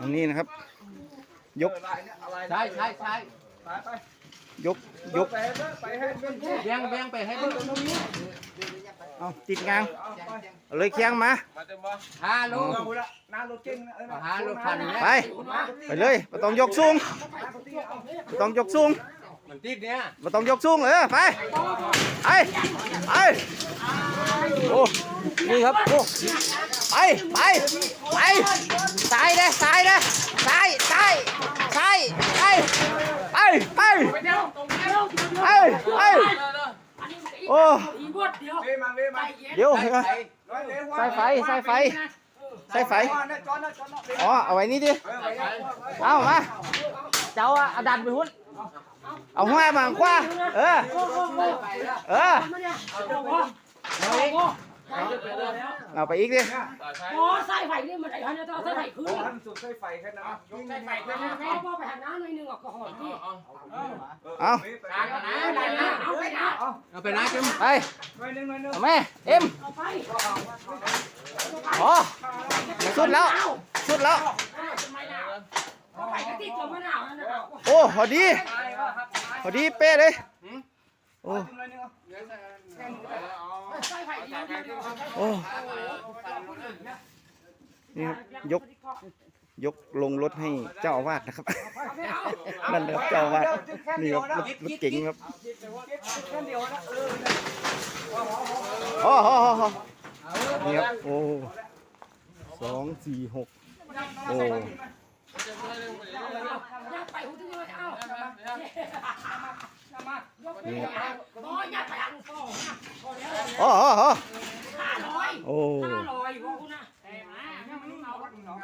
อันนี้นะครับ ยกใช่ใช่ใช่ยกยกเบี้ยงเบี้ยงไปให้เบิ่งเอาติดงางเอาเลยเคียงมาห้าโลน้ารถเก่งนะเออห้าโลพันเนี่ยไปไปเลยไม่ต้องยกสูงไม่ต้องยกสูงมันติดเนี่ยไม่ต้องยกสูงเออไปไปไปโอ้นี่ครับโอ้ ไปไปไปสายเด้สายเด้สายสายสายไปไปไปไปไปโอ้เวมาเวมาเดี๋ยวร้อยเวสายไฟสายไฟสายไฟจอนนะจอนนะจอนนะอ๋อ เอาไว้นี่ดิ เออไปเอามา เจ้าอะเอาดันไปหุ้น เอาห้อยมาขว้าเออ เออ เอาไปอีกดิอ๋อใส่ไฟนี่มันไอ้ฮันจะต้องใส่ไฟคืนท่านสุดใช้ไฟแค่นั้นยกใช้ไฟแม่แม่พ่อไปหันน้าหน่อยนึงอะก็หอมนี่เอาเอาไปนะเอาไปนะเอาไปนะจิ้มไปหน่อยนึงหน่อยนึงเอาแม่เอ็มเอาไปอ๋อสุดแล้วสุดแล้วทำไมล่ะเอาไปก็ติดตัวมะนาวนั่นนะโอ้พอดีพอดีเป๊ะเลยโอ้ โอ้นี่ครับยกยกลงรถให้เจ้าอาวาสนะครับ นั่นแหละครับเจ้าอาวาสนี่ครับรถรถเก๋งครับโอ้โหนี่ครับโอ้สองสี่หกโอ้นี่ครับ อ๋อยัดไปหันฟองพ อแล้วโอ้โหโอ้โหห้าร้อยโอ้ห้าร้อยบอกคุณนะ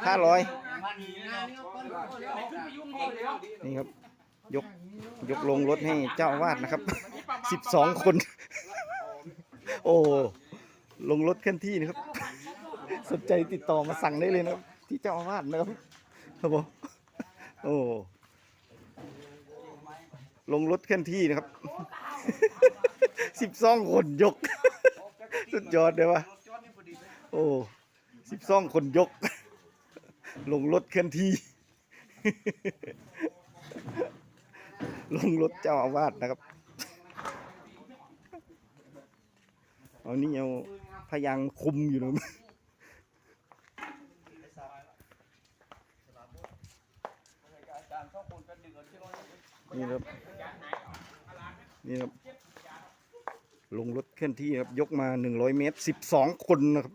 ห้าร้อยนี่ครับ ยก ยกลงรถให้เจ้าอาวาสนะครับสิบสองคน โอ้ ลงรถเคลื่อนที่นะครับ สนใจติดต่อมาสั่งได้เลยนะครับ ที่เจ้าอาวาสนะครับครับผมโอ้ลงรถเคลื่อนที่นะครับสิบสองคนยก สุดยอดเลยวะโอ้สิบสองคนยก ลงรถเคลื่อนที่ ลงรถเจ้าอาวาสนะครับเอานี่เอาพยังคุมอยู่นะนี่ครับ นี่ครับ ลงรถเคลื่อนที่ครับ ยกมา 100 เมตร 12 คนนะครับ